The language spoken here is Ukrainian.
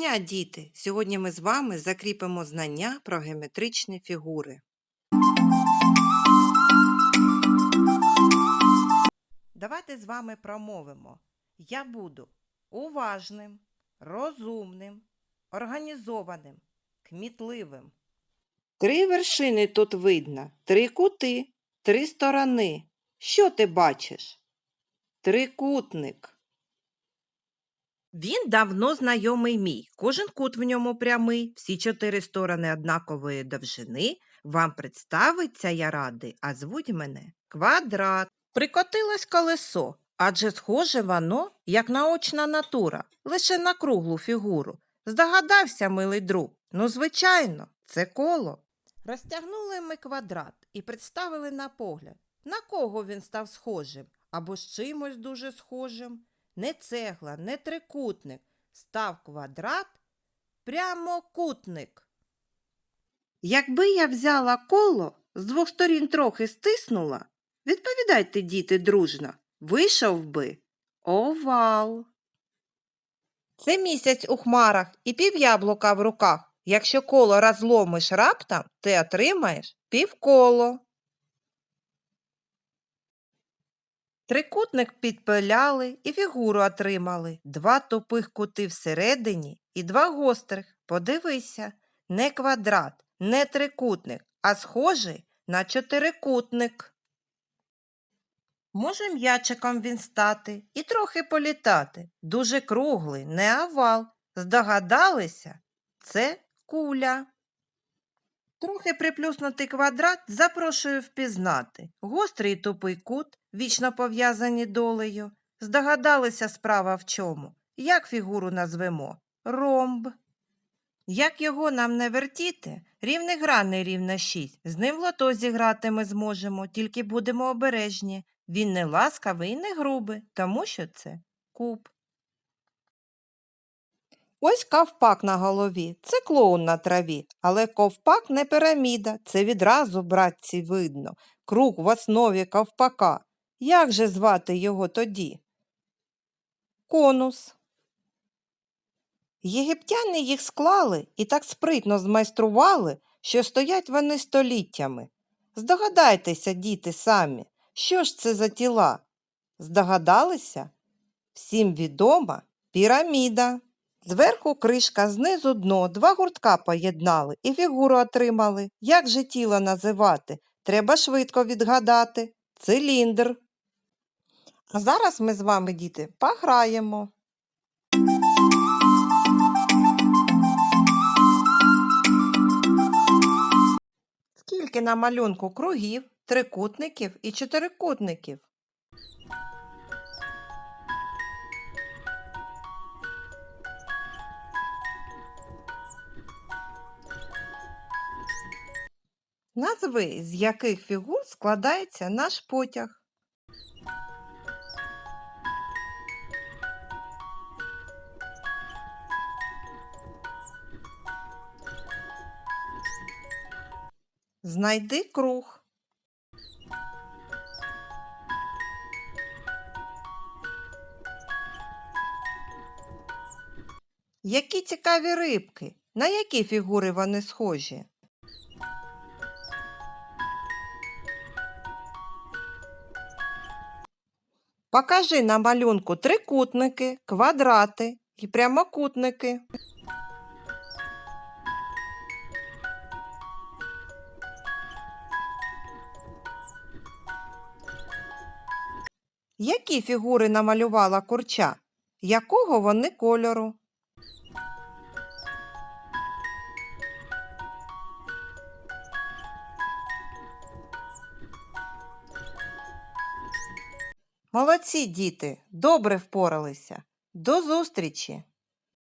дня, діти! Сьогодні ми з вами закріпимо знання про геометричні фігури. Давайте з вами промовимо. Я буду уважним, розумним, організованим, кмітливим. Три вершини тут видно, три кути, три сторони. Що ти бачиш? Трикутник. Він давно знайомий мій. Кожен кут в ньому прямий, всі чотири сторони однакової довжини. Вам представиться я радий, а звуть мене квадрат. Прикотилось колесо, адже схоже воно, як наочна натура, лише на круглу фігуру. Здогадався, милий друг. Ну, звичайно, це коло. Розтягнули ми квадрат і представили на погляд, на кого він став схожим або з чимось дуже схожим. Не цегла, не трикутник, став квадрат прямокутник. Якби я взяла коло, з двох сторін трохи стиснула, відповідайте, діти, дружно, вийшов би овал. Це місяць у хмарах і пів яблука в руках. Якщо коло розломиш раптом, ти отримаєш півколо. Трикутник підпиляли і фігуру отримали. Два тупих кути всередині і два гострих. Подивися, не квадрат, не трикутник, а схожий на чотирикутник. Може м'ячиком він стати і трохи політати. Дуже круглий, не овал. Здогадалися? Це куля. Трохи приплюснутий квадрат запрошую впізнати. Гострий тупий кут, вічно пов'язані долею. Здогадалися справа в чому? Як фігуру назвемо? Ромб. Як його нам не вертіти? Рівний гранний рівна шість. З ним в лото зіграти ми зможемо, тільки будемо обережні. Він не ласкавий і не грубий, тому що це куб. Ось ковпак на голові, це клоун на траві, але ковпак не піраміда, це відразу, братці, видно. Круг в основі ковпака. Як же звати його тоді? Конус. Єгиптяни їх склали і так спритно змайстрували, що стоять вони століттями. Здогадайтеся, діти, самі, що ж це за тіла? Здогадалися? Всім відома піраміда. Зверху кришка, знизу дно, два гуртка поєднали і фігуру отримали. Як же тіло називати? Треба швидко відгадати. Циліндр. А зараз ми з вами, діти, пограємо. Скільки на малюнку кругів, трикутників і чотирикутників? Назви, з яких фігур складається наш потяг. Знайди круг. Які цікаві рибки? На які фігури вони схожі? Покажи на малюнку трикутники, квадрати і прямокутники. Які фігури намалювала курча? Якого вони кольору? Молодці, діти, добре впоралися. До зустрічі!